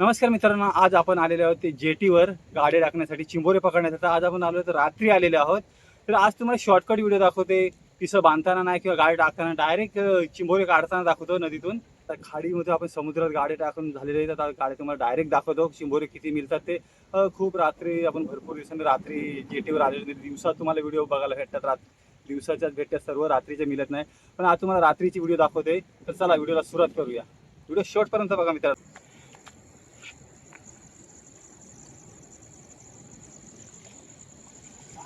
नमस्कार मित्रांनो आज आपण आलेले आहोत ते जेटीवर गाडी टाकण्यासाठी चिंबोरे पकडण्यासाठी. तर आज आपण आलो तर रात्री आलेले आहोत. तर आज तुम्हाला शॉर्टकट व्हिडिओ दाखवते. तिसं बांधताना नाही किंवा गाडी टाकताना डायरेक्ट चिंबोरे काढताना दाखवतो नदीतून. तर खाडीमध्ये आपण समुद्रात गाडी टाकून झालेले आहेत आता गाडी तुम्हाला डायरेक्ट दाखवतो. चिंबोरे किती मिळतात ते. खूप रात्री आपण भरपूर दिवसांनी रात्री जेटीवर आलेलो दिवसात तुम्हाला व्हिडिओ बघायला भेटतात. रात दिवसाच्याच भेटतात सर्व रात्रीचे मिळत नाही. पण आज तुम्हाला रात्रीची व्हिडिओ दाखवते. तर चला व्हिडिओला सुरुवात करूया. व्हिडिओ शॉर्टपर्यंत बघा मित्रांनो.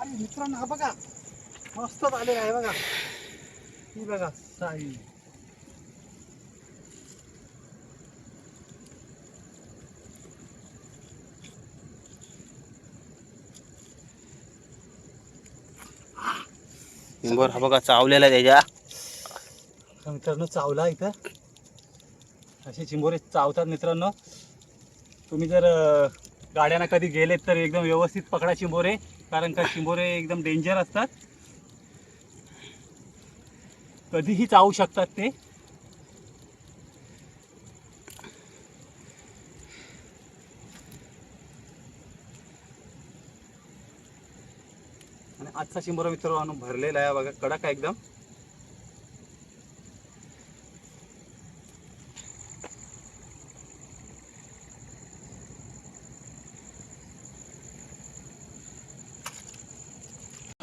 अरे मित्रांनो हा बघा. मस्तच आलेला आहे बघा. ही बघा साई. बर हा बघा चावलेला त्याच्या. मित्रांनो चावला इथं. असे चिंबोरे चावतात मित्रांनो. तुम्ही जर गाड्यांना कधी गेलेत तर एकदम व्यवस्थित पकडा चिंबोरे कारण का चिंबोरे एकदम डेंजर असतात. कधीही चावू शकतात ते. आणि आजचा चिंबोरा मित्रांनो भरलेला आहे बघा कडक आहे एकदम.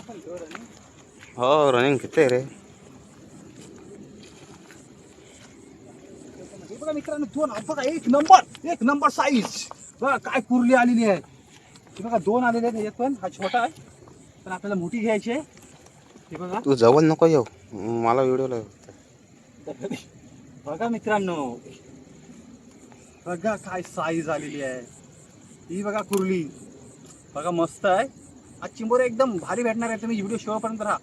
हो रनिंग किती रे? बघा मित्रांनो दोन बघा एक नंबर एक नंबर साईज बघा काय कुर्ली आलेली आहे. हे बघा दोन आलेले आहेत पण हा छोटा आहे. पण आपल्याला मोठी घ्यायची आहे. हे बघा. तू जवळ नको येऊ. मला व्हिडिओला बघा मित्रांनो. बघा काय साईज आलेली आहे. ही बघा कुर्ली. बघा मस्त आहे. आज चिंबोरे एकदम भारी भेटणार आहे. तुम्ही व्हिडिओ शेवटपर्यंत राहा.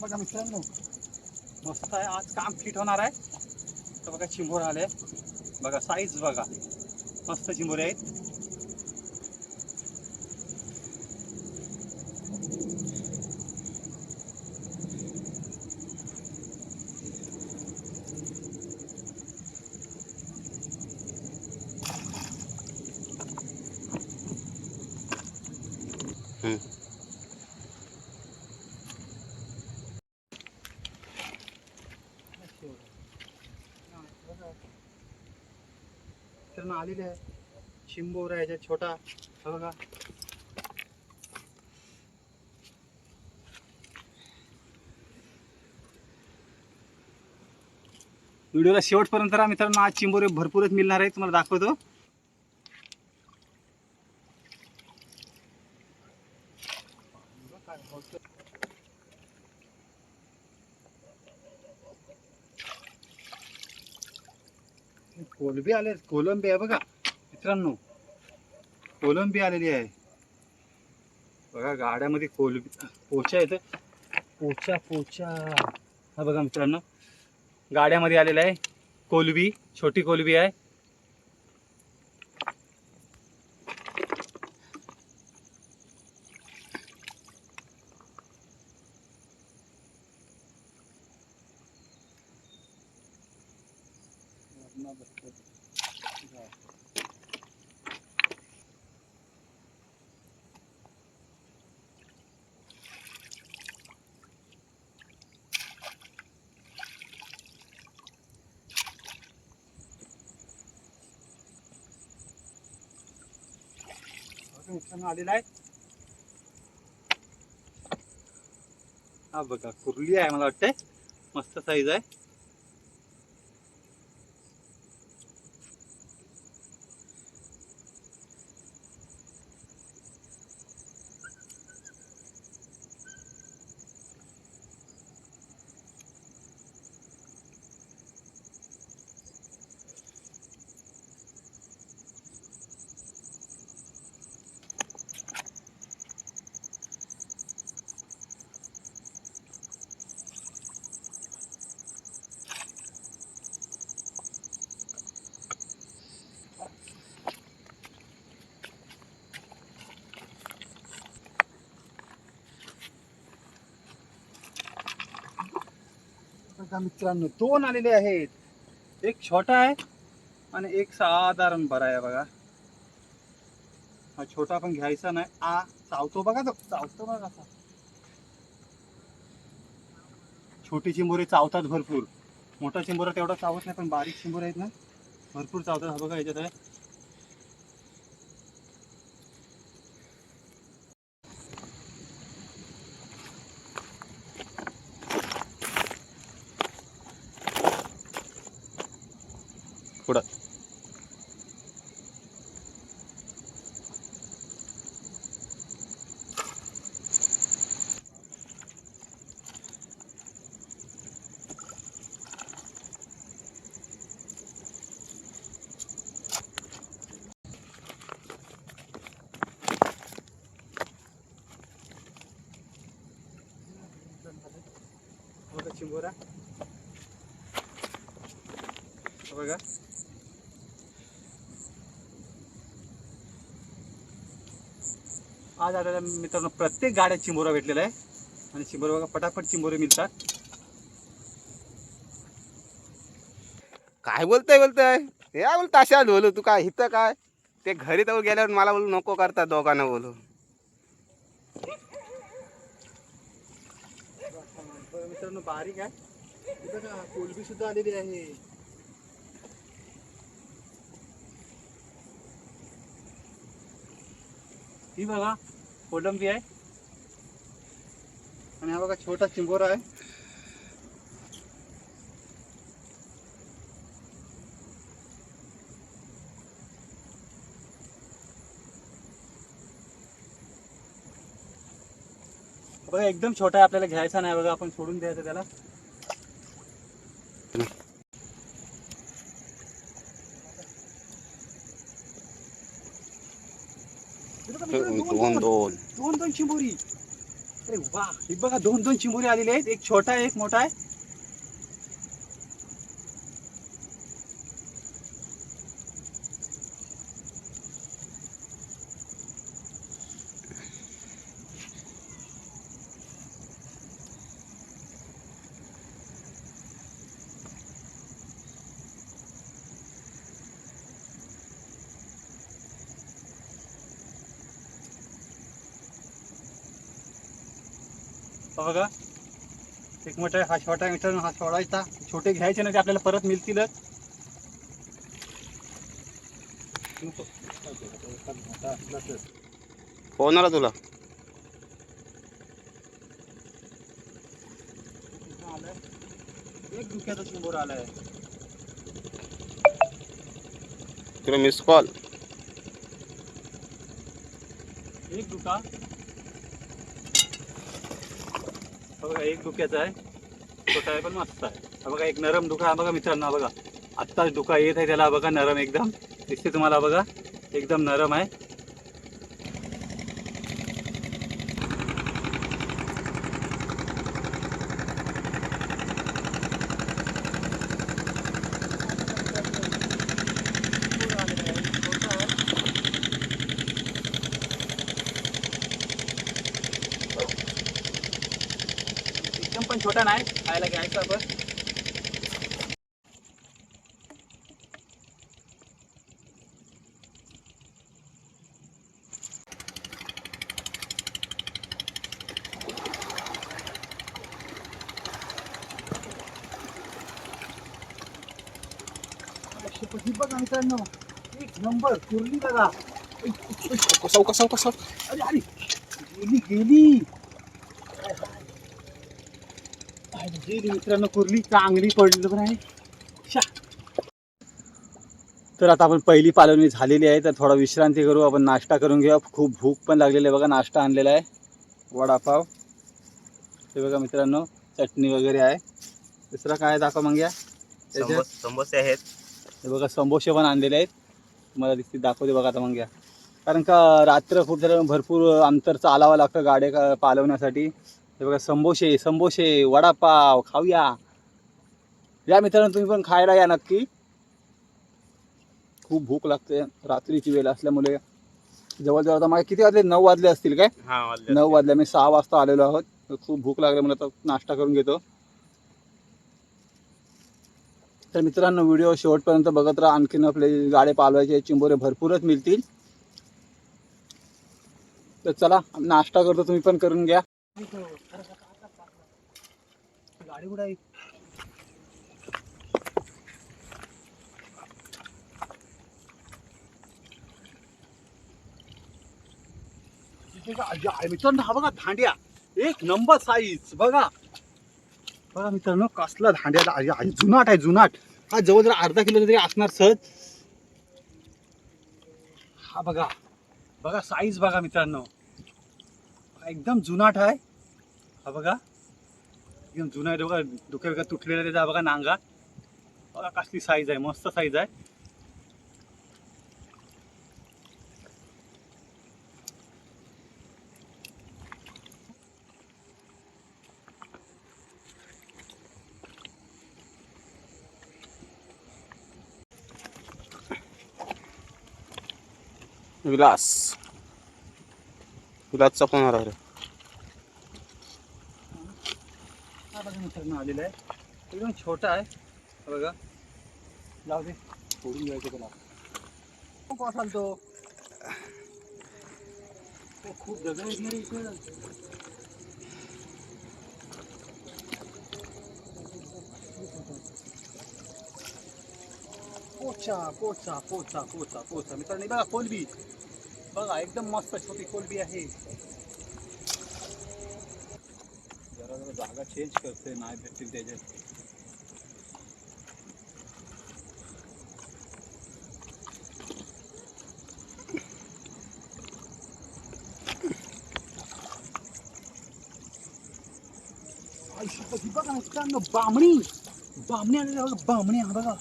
बघा मित्रांनो मस्त आहे. आज काम फिट होणार आहे. तर बघा चिंबोर आले. बघा साईज बघा. मस्त चिंबोरे आहेत. आलेले आहे. चिंबोर आहे याच्यात छोटा. हा बघा. व्हिडिओला शेवटपर्यंत मित्रांनो. आज चिंबोरे भरपूरच मिळणार आहे. तुम्हाला दाखवतो. कोलंबी आले कोलंबी आहे बघा. मित्रांनो कोलंबी आलेली आहे. बघा गाड्यामध्ये कोलंबी पोचा येतं पोचा पोचा हा बघा मित्रांनो गाड्यामध्ये आलेला आहे कोलबी छोटी कोलबी आहे. मोठं नुकसान आलेलं आहे. हा बघा कुर्ली आहे मला वाटतंय. मस्त साईज आहे. बघा मित्रांनो? दोन आलेले आहेत. एक छोटा आहे आणि एक साधारण बरा आहे बघा. हा छोटा पण घ्यायचा नाही. आ चावतो बघा तो. चावतो बघा छोटी चिंबोरे चावतात भरपूर. मोठा चिंबोरा तेवढा चावत नाही पण बारीक चिंबोरे आहेत ना. भरपूर चावतात. हा बघा याच्यात आहे. चिंबोरा हा बघा. आज आपल्याला मित्रांनो प्रत्येक गाड्या चिंबोरा भेटलेला आहे. आणि चिंबोरा बघा पटापट चिंबोरे मिळतात. काय बोलतोय बोलतोय? या बोलता अशा बोलू तू काय इथं काय? ते घरी तर गेल्यावर मला बोलू नको करता दोघांना बोलू. मित्रांनो बारीक आहे. बघा कोलबी सुद्धा आलेली आहे. ही बघा कोलंबी आहे. आणि हा बघा छोटा चिंबोरा आहे. बघा एकदम छोटा आहे आपल्याला घ्यायचा नाही बघा आपण सोडून द्यायचं त्याला. दोन दोन. दोन दोन चिंबोरी. अरे वा ही बघा दोन दोन चिंबोरी आलेली आहेत. एक छोटा आहे एक मोठा आहे. हा बघा. एक मोठा हा छोटा मित्रांनो हा सोडायचा छोटे घ्यायचे नाही ते आपल्याला परत मिळतीलच आला तुला. एक दुख्याचा चिंबोर आलाय तुला मिस कॉल एक दुका बघा एक दुक्याचा आहे. छोटा आहे पण मस्त आहे. बघा एक नरम दुका हा बघा मित्रांनो बघा. आत्ताच दुका येत आहे त्याला बघा नरम एकदम. दिसते तुम्हाला बघा. एकदम नरम आहे एकदम पण छोटा नाही खायला घ्यायचं आपण ही बघा मित्रांनो एक नंबर कुर्ली बघा कसा कसा कसा अरे अरे गेली मित्रांनो कुर्ली चांगली पडली पण आहे. शा. तर आता आपण पहिली पालवणी झालेली आहे तर थोडा विश्रांती करू आपण नाश्ता करून घेऊ खूप भूक पण लागलेली आहे. बघा नाश्ता आणलेला आहे. वडापाव. हे बघा मित्रांनो चटणी वगैरे आहे. दुसरं काय दाखव मग या. समोसे आहेत. हे बघा समोसे पण आणलेले आहेत. तुम्हाला दिसते दाखवते बघा आता मग या. कारण का रात्र खूप जरा भरपूर अंतर चालावं लागतं गाड्या का- पालवण्यासाठी. हे बघा संबोशे संबोशे वडापाव खाऊया. या मित्रांनो तुम्ही पण खायला या नक्की. खूप भूक लागते रात्रीची वेळ असल्यामुळे. जवळजवळ आता मला किती वाजले? नऊ वाजले असतील काय? नऊ वाजले. मी सहा वाजता आलेलो आहोत. खूप भूक लागली मला तर नाश्ता करून घेतो. तर मित्रांनो व्हिडिओ शेवटपर्यंत बघत राहा. आणखीन आपले गाडे पालवायचे चिंबोरे भरपूरच मिळतील. तर चला नाश्ता करतो. तुम्ही पण करून घ्या. गाडी कुठे आहे मित्रांनो. हा बघा धांड्या. एक नंबर साईज बघा. बघा मित्रांनो कसला धांड्या जुनाट आहे जुनाट. हा जवळ जवळ अर्धा किलो तरी असणार सहज हा बघा. बघा साईज बघा मित्रांनो. एकदम जुनाट आहे. हा बघा. एकदम जुना आहे बघा डोक्या बघा तुटलेला त्याचा बघा नांगा बघा कसली साईज आहे मस्त साईज आहे विलास विलासचा फोन आलेला आहे एकदम छोटा आहे बघा जाऊ दे द्यायचं त्याला खूप तो। रे पोचा पोचा पोचा पोचा पोचा मित्रांनो बघा कोलबी बघा, एकदम मस्त छोटी कोलबी आहे। चेंज करते नाही भेटतील त्याच्यात बामणी. बामणी आलेला बघा बामणी हा बघा.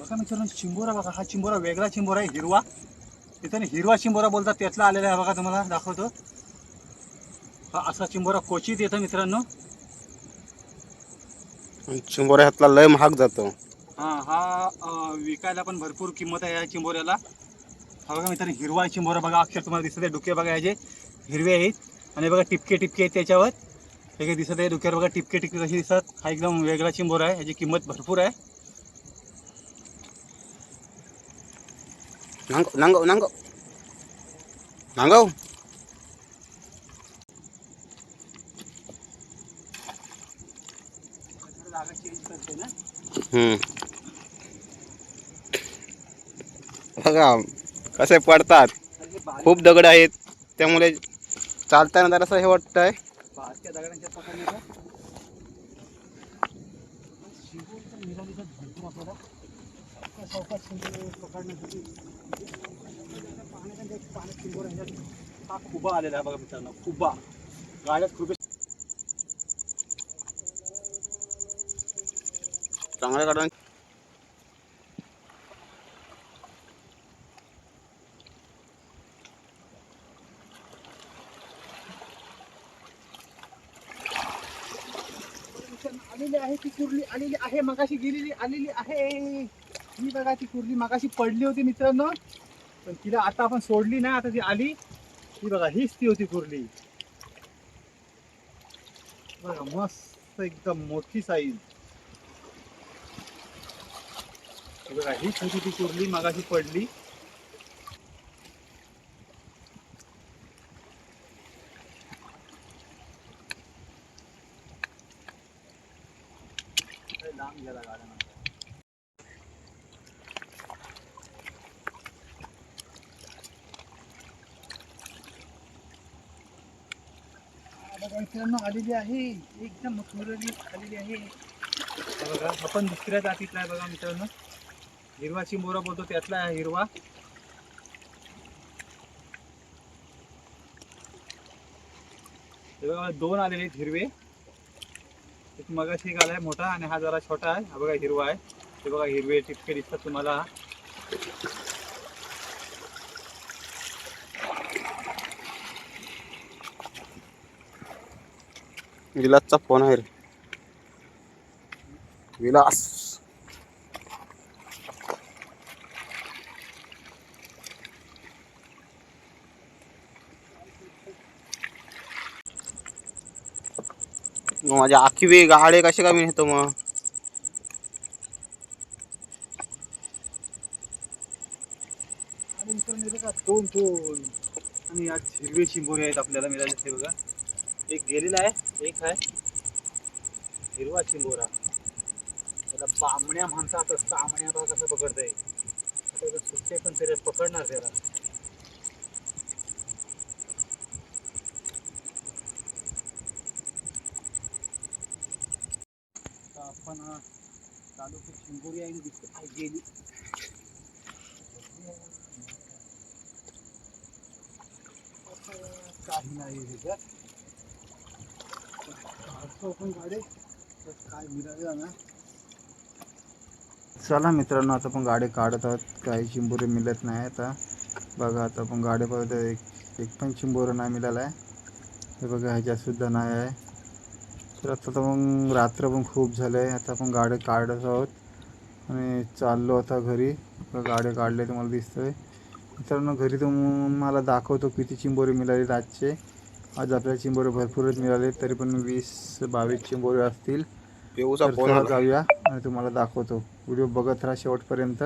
बघा मित्रांनो चिंबोरा बघा हा चिंबोरा वेगळा चिंबोरा आहे हिरवा. इथं हिरवा चिंबोरा बोलतात त्यातला आलेला आहे बघा तुम्हाला दाखवतो. हा असा चिंबोरा क्वचित येतो मित्रांनो. चिंबोऱ्या हातला लय महाग जातो. हा हा अं, विकायला पण भरपूर किंमत आहे या चिंबोऱ्याला. हा बघा मित्रांनो हिरवा चिंबोरा बघा अक्षर तुम्हाला दिसत आहे डुके बघा याचे हिरवे आहेत. आणि बघा टिपके टिपके आहेत त्याच्यावर. हे काही दिसत आहे डुक्यावर बघा टिपके टिपके कशी दिसतात. हा एकदम वेगळा चिंबोरा आहे याची किंमत भरपूर आहे. नांगव नांगव नांगव. नांगव जागा चेंज करते ना हम्म. बघा कसे पडतात. खूप दगड आहेत. त्यामुळे चालताना जरासं हे वाटतंय. आहे दगडांच्या खुबा आलेला आहे बघा मित्रांनो खुबा गाड्यात खूप चांगल्या कारण आलेली आहे ती कुर्ली आलेली आहे मगाशी गेलेली आलेली आहे. ही बघा ती कुर्ली मगाशी पडली होती मित्रांनो. पण तिला आता आपण सोडली ना आता ती आली. ही बघा हीच ती होती कुर्ली. बघा मस्त एकदम मोठी साईज बघा हीच होती ती कुर्ली मगाशी पडली. लांब गेला गाड्या मित्रांनो आलेली आहे. एकदम मुरली आलेली आहे. हा बघा आपण दुसऱ्या जातीतला आहे बघा मित्रांनो. हिरवा चिंबोरा बोलतो त्यातला आहे हिरवा. हे बघा दोन आलेले आहेत हिरवे. एक मगाशी एक आलाय मोठा आणि हा जरा छोटा आहे. हा बघा हिरवा आहे. हे बघा हिरवे टिपके दिसतात तुम्हाला. विलासचा फोन आहे रे. विलास. माझ्या माझ्या आखिवे गाडे कसे का मी नेतो मग? दोन दोन. आणि आज हिरवे शिंबोरी आहेत आपल्याला मिळाले ते बघा. एक गेलेला आहे एक आहे. हिरवा चिंबोरा त्याला बांबण्या म्हणतात तामण्या कसं पकडता येईल सुट्टे पण तरी पकडणार त्याला. आता आपण अं, चालू की चिंबोरी आहे दिसते काय गेली? काही नाही त्याच्यात काढतो गाडी. त्यात काय मिळालं ना चला मित्रांनो आता पण गाडी काढत आहोत. काही चिंबोरे मिळत नाही आता. बघा आता पण गाडी बघत एक एक पण चिंबोरं नाही मिळाला आहे हे बघा ह्याच्यात सुद्धा नाही आहे. तर आता तर मग रात्र पण खूप झालं आहे आता आपण गाडी काढत आहोत. आणि चाललो आता घरी. बघा गाडी काढले तुम्हाला दिसतंय. मित्रांनो घरी तुम्हाला दाखवतो किती चिंबोरे मिळाले आजचे. आज आपल्याला चिंबोरे भरपूरच मिळाले. तरी पण वीस बावीस चिंबोरे असतील. तर जाऊया आणि तुम्हाला दाखवतो. व्हिडिओ बघत राहा शेवटपर्यंत.